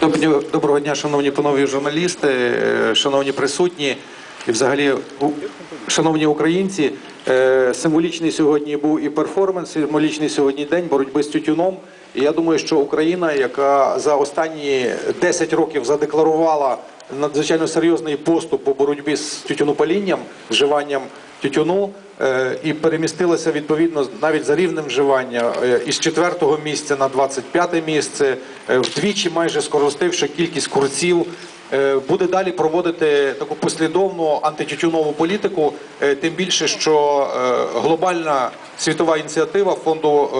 Доброго, дня, шановні панові журналісти, е, шановні присутні і взагалі шановні українці. Е, Символічний сьогодні був і перформанс, символічний сьогодні день боротьби з тютюном. І я думаю, що Україна, яка за останні 10 років задекларувала надзвичайно серйозний поступ по боротьбі з тютюнопалінням, вживанням тютюну е, і перемістилася відповідно навіть за рівнем вживання е, із четвертого місця на 25 місце, е, вдвічі майже скоростивши кількість курців. Буде далі проводити таку послідовну антитютюнову політику, тим більше, що глобальна світова ініціатива фонду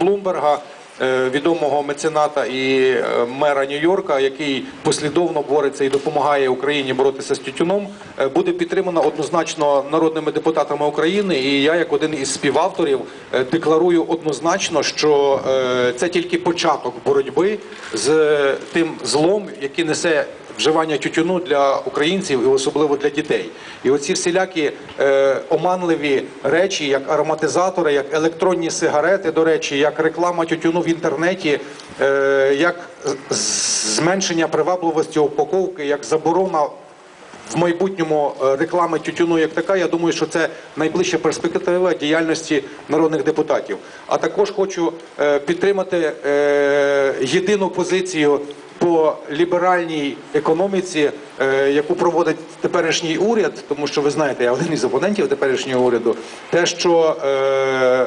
Блумберга відомого мецената і е, мера Нью-Йорка, який послідовно бореться і допомагає Україні боротися з тютюном, е, буде підтримана однозначно народними депутатами України. І я, як один із співавторів, е, декларую однозначно, що е, це тільки початок боротьби з тим злом, який несе. Вживання тютюну для українців і особливо для дітей, і оці всілякі е, оманливі речі, як ароматизатори, як електронні сигарети, до речі, як реклама тютюну в інтернеті, е, як зменшення привабливості упаковки, як заборона в майбутньому е, реклами тютюну як така, я думаю, що це найближча перспектива діяльності народних депутатів. А також хочу е, підтримати е, єдину позицію по ліберальній економіці, е, яку проводить теперішній уряд, тому що ви знаєте, я один із опонентів теперішнього уряду, те, що е,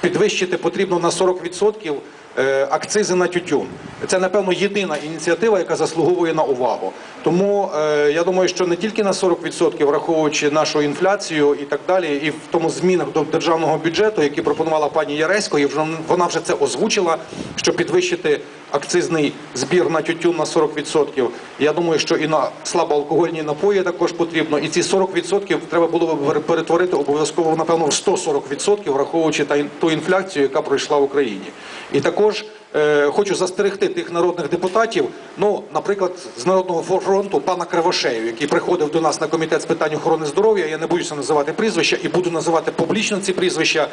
підвищити потрібно на 40% е, акцизи на тютюн. Це напевно єдина ініціатива, яка заслуговує на увагу. Тому я думаю, що не тільки на 40%, враховуючи нашу інфляцію і так далі, і в тому змінах до державного бюджету, які пропонувала пані Яресько, і вона вже це озвучила, що підвищити акцизний збір на тютюн на 40%. Я думаю, що і на слабоалкогольні напої також потрібно. І ці 40% треба було б перетворити обов'язково, напевно, в 140%, враховуючи ту інфляцію, яка пройшла в Україні. І також е, хочу застерегти тих народних депутатів. Ну, наприклад, з народного фронту пана Кривошею, який приходив до нас на комітет з питань охорони здоров'я. Я не боюся називати прізвища і буду називати публічно ці прізвища.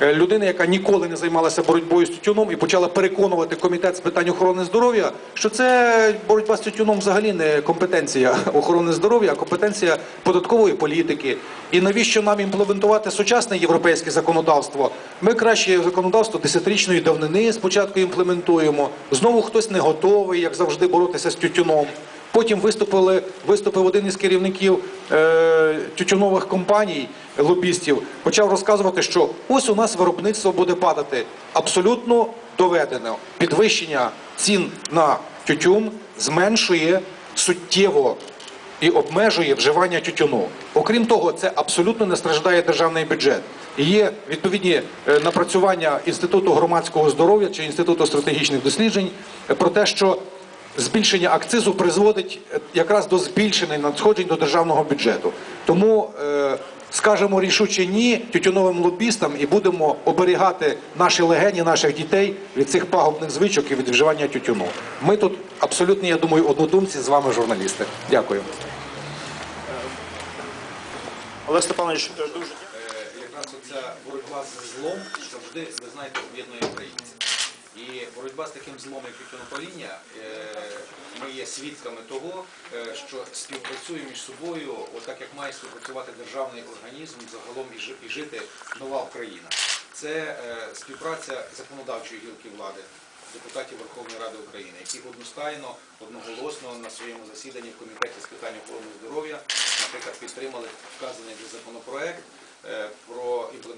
Е, людини, яка ніколи не займалася боротьбою з тютюном і почала переконувати комітет з питань охорони здоров'я, що це боротьба з тютюном взагалі не компетенція охорони здоров'я, а компетенція податкової політики. І навіщо нам імплементувати сучасне європейське законодавство? Ми краще законодавство десятирічної давнини спочатку імплементуємо. Знову хтось не готовий, як завжди, боротися з тютюном. Потім виступили, виступив один із керівників е, тютюнових компаній, лобістів, почав розказувати, що ось у нас виробництво буде падати. Абсолютно доведено. Підвищення цін на тютюн зменшує суттєво і обмежує вживання тютюну. Окрім того, це абсолютно не страждає державний бюджет. Є відповідні е, напрацювання Інституту громадського здоров'я чи Інституту стратегічних досліджень про те, що збільшення акцизу призводить е, якраз до збільшення надходжень до державного бюджету. Тому е, скажемо рішуче ні тютюновим лобістам і будемо оберігати наші легені, наших дітей від цих пагубних звичок і від вживання тютюну. Ми тут абсолютно, я думаю, однодумці з вами, журналісти. Дякую. Олег Степанович, дуже Якраз оця боротьба з злом завжди, ви знаєте, об'єднує українців. І боротьба з таким злом, як тютюнопаління, е, ми є свідками того, е, що співпрацює між собою, отак як має співпрацювати державний організм, загалом і жити нова Україна. Це е, співпраця законодавчої гілки влади, депутатів Верховної Ради України, які одностайно, одноголосно на своєму засіданні в комітеті з питань охорони здоров'я, наприклад, підтримали вказаний законопроект про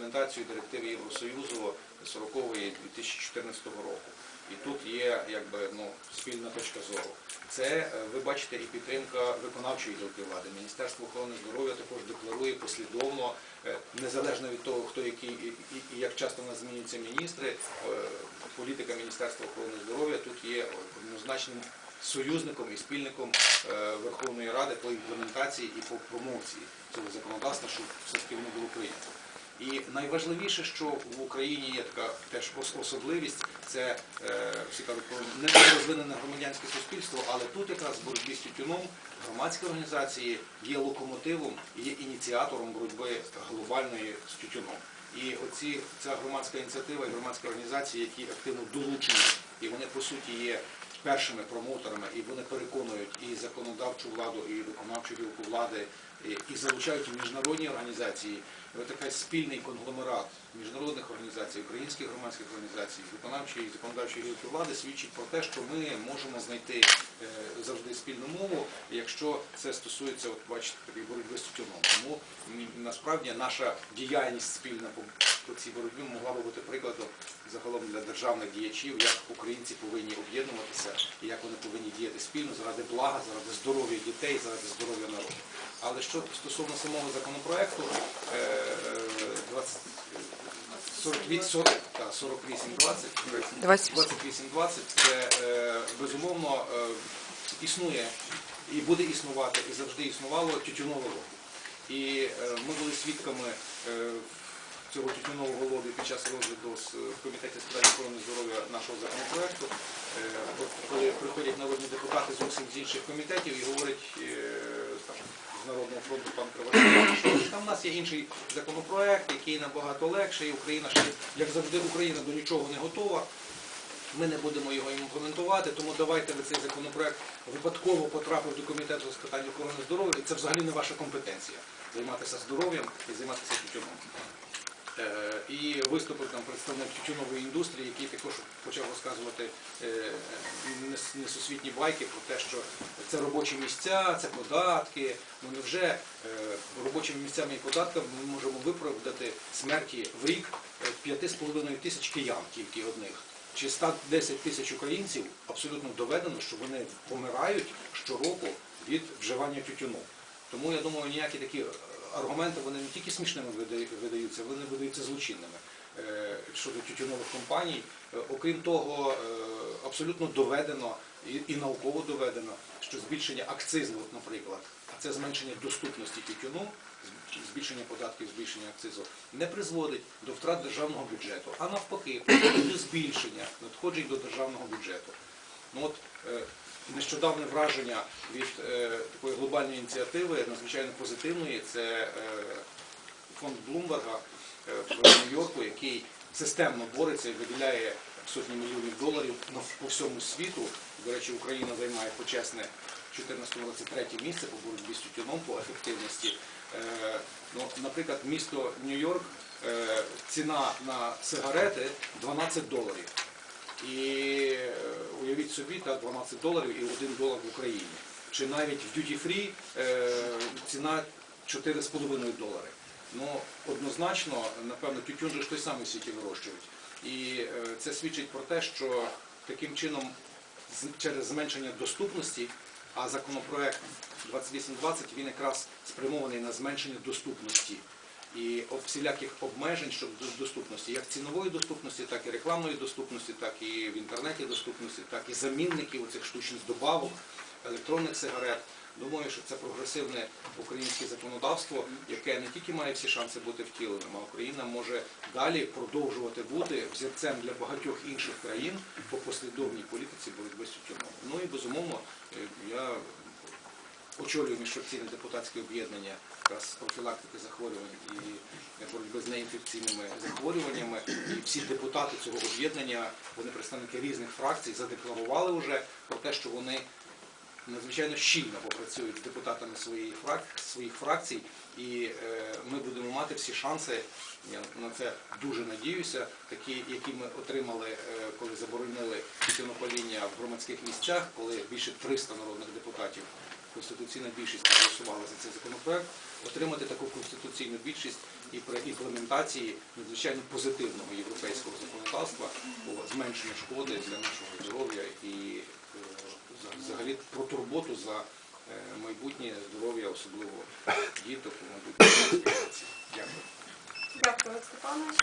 імплементацію директиви Євросоюзу 40-ї 2014 року. І тут є якби ну спільна точка зору. Це е, ви бачите і підтримка виконавчої гілки влади. Міністерство охорони здоров'я також декларує послідовно, е, незалежно від того, хто який і, і, як часто в нас змінюються міністри. е, Політика Міністерства охорони здоров'я тут є однозначним союзником і спільником Верховної Ради по імплементації і по промоції цього законодавства, щоб все-таки воно було прийнято. І найважливіше, що в Україні є така теж особливість, це е, всі кажуть про громадянське суспільство, але тут якраз в боротьбі з тютюном громадські організації є локомотивом, є ініціатором боротьби глобальної з тютюном. І оці ця громадська ініціатива і громадські організації, які активно долучені, і вони по суті є першими промоутерами, і вони переконують і законодавчу владу, і виконавчу гілку влади, і, залучають міжнародні організації. От спільний конгломерат міжнародних організацій, українських громадських організацій, виконавчої і законодавчої гілки влади свідчить про те, що ми можемо знайти е, завжди спільну мову, якщо це стосується, от бачите, боротьби з тютюном. Тому насправді наша діяльність спільна по цій боротьбі могла би бути прикладом загалом для державних діячів, як українці повинні об'єднуватися і як вони повинні діяти спільно заради блага, заради здоров'я дітей, заради здоров'я народу. Але що стосовно самого законопроекту, е, е, 20, 48, 40, та, 48, 20, 28, 20, це е, безумовно е, існує і буде існувати, і завжди існувало тютюнове лобі. І е, ми були свідками е, цього тютюнового лобі під час розгляду з- в комітеті з питань охорони здоров'я нашого законопроекту. Е, коли приходять народні депутати зовсім з інших комітетів і говорять е, з Народного фронту пан Кривошеєв, що там в нас є інший законопроект, який набагато легший, Україна ще, як завжди, Україна до нічого не готова. Ми не будемо його імплементувати, тому давайте ви цей законопроект випадково потрапив до комітету з питань охорони здоров'я, і це взагалі не ваша компетенція займатися здоров'ям і займатися тютюном. Е, І виступив там представник тютюнової індустрії, який також почав розказувати е, несусвітні байки про те, що це робочі місця, це податки. Ну невже е, робочими місцями і податками ми можемо виправдати смерті в рік е, 5,5 тисяч киян тільки одних? Чи 110 тисяч українців абсолютно доведено, що вони помирають щороку від вживання тютюну. Тому я думаю, ніякі такі аргументи вони не тільки смішними видаються, вони видаються злочинними е, щодо тютюнових компаній. Е, Окрім того, е, абсолютно доведено і, науково доведено, що збільшення акцизу, наприклад, а це зменшення доступності тютюну, збільшення податків, збільшення акцизу, не призводить до втрат державного бюджету, а навпаки, до збільшення надходжень до державного бюджету. Ну от нещодавне враження від е, такої глобальної ініціативи, надзвичайно позитивної, це е, фонд Блумберга в Нью-Йорку, який системно бореться і виділяє сотні мільйонів доларів по всьому світу. До речі, Україна займає почесне 14-23 місце по боротьбі з тютюном по ефективності. Е, Ну, наприклад, місто Нью-Йорк, ціна на сигарети 12 доларів. І е, уявіть собі, так, 12 доларів і 1 долар в Україні. Чи навіть в duty free е, ціна 4,5 долари. Ну, однозначно, напевно, тютюн же ж той самий світі вирощують. І е, це свідчить про те, що таким чином через зменшення доступності, а законопроект 2820 він якраз спрямований на зменшення доступності і всіляких обмежень щодо доступності, як цінової доступності, так і рекламної доступності, так і в інтернеті доступності, так і замінників оцих штучних добавок, електронних сигарет. Думаю, що це прогресивне українське законодавство, яке не тільки має всі шанси бути втіленим, а Україна може далі продовжувати бути взірцем для багатьох інших країн по послідовній політиці боротьби з тютюном. Ну і безумовно, е, я очолюю міжфракційне депутатське об'єднання профілактики захворювань і боротьби з неінфекційними захворюваннями. І всі депутати цього об'єднання, вони представники різних фракцій, задекларували вже про те, що вони надзвичайно щільно попрацюють з депутатами своєї фрак... своїх фракцій, і е, ми будемо мати всі шанси. Я на це дуже надіюся, такі, які ми отримали, е, коли заборонили тютюнопаління в громадських місцях, коли більше 300 народних депутатів конституційна більшість проголосувала за цей законопроект, отримати таку конституційну більшість і при імплементації надзвичайно позитивного європейського законодавства по зменшенню шкоди для нашого здоров'я і е, взагалі про турботу за е, майбутнє здоров'я, особливо діток у майбутньому. Дякую. Дякую, Степанович.